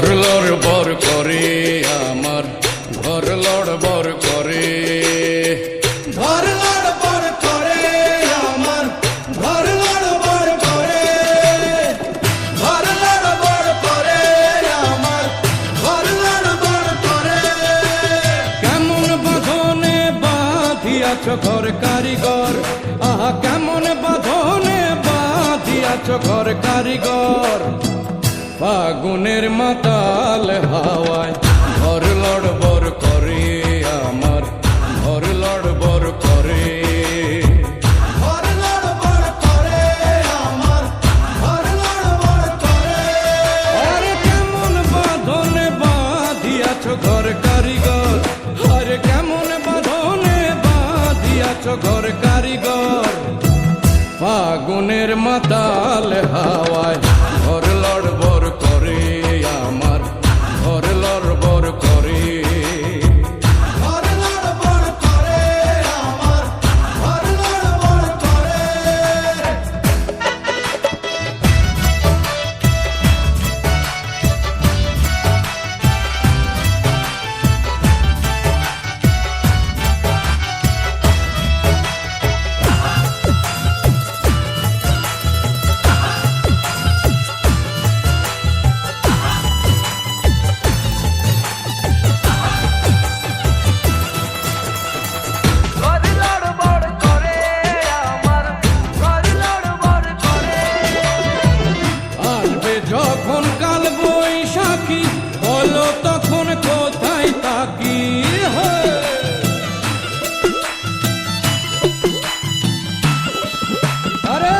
ঘর লড় বর করে আমার। ঘর লড় বর করে। ঘর লড়বড় করে আমার। ঘর লড়বড় করে। ঘর লড়বড় করে আমার। ঘর লড়বড় করে। কেমন বাঁধনে বাঁধিয়াছ ঘর কারিগর? আহা কেমন বাঁধনে বাঁধিয়াছ ঘর কারিগর? ফাগুনের মাতাল হাওয়ায় ঘর লড়বর করে আমার, ঘর লড়বর করে। কেমন বাঁধনে বাঁধিয়াছ ঘর কারিগর? আরে কেমন বাঁধনে বাঁধিয়াছ ঘর কারিগর? ফাগুনের মাতাল হাওয়ায় আরে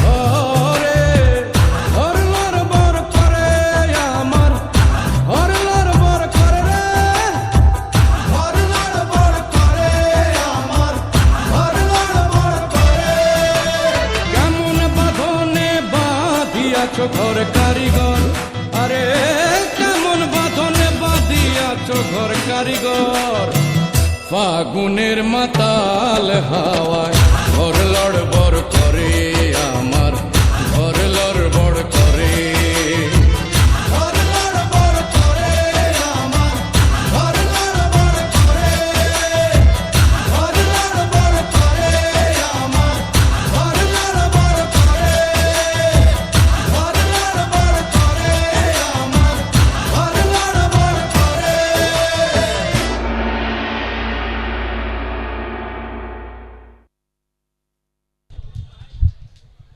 বাঁধিয়াছ ঘর কারিগর। আরে কেমন বাঁধনে বাঁধিয়াছ ঘর কারিগর? ফাগুনের মাতাল হাওয়ায় ঘর লড়বর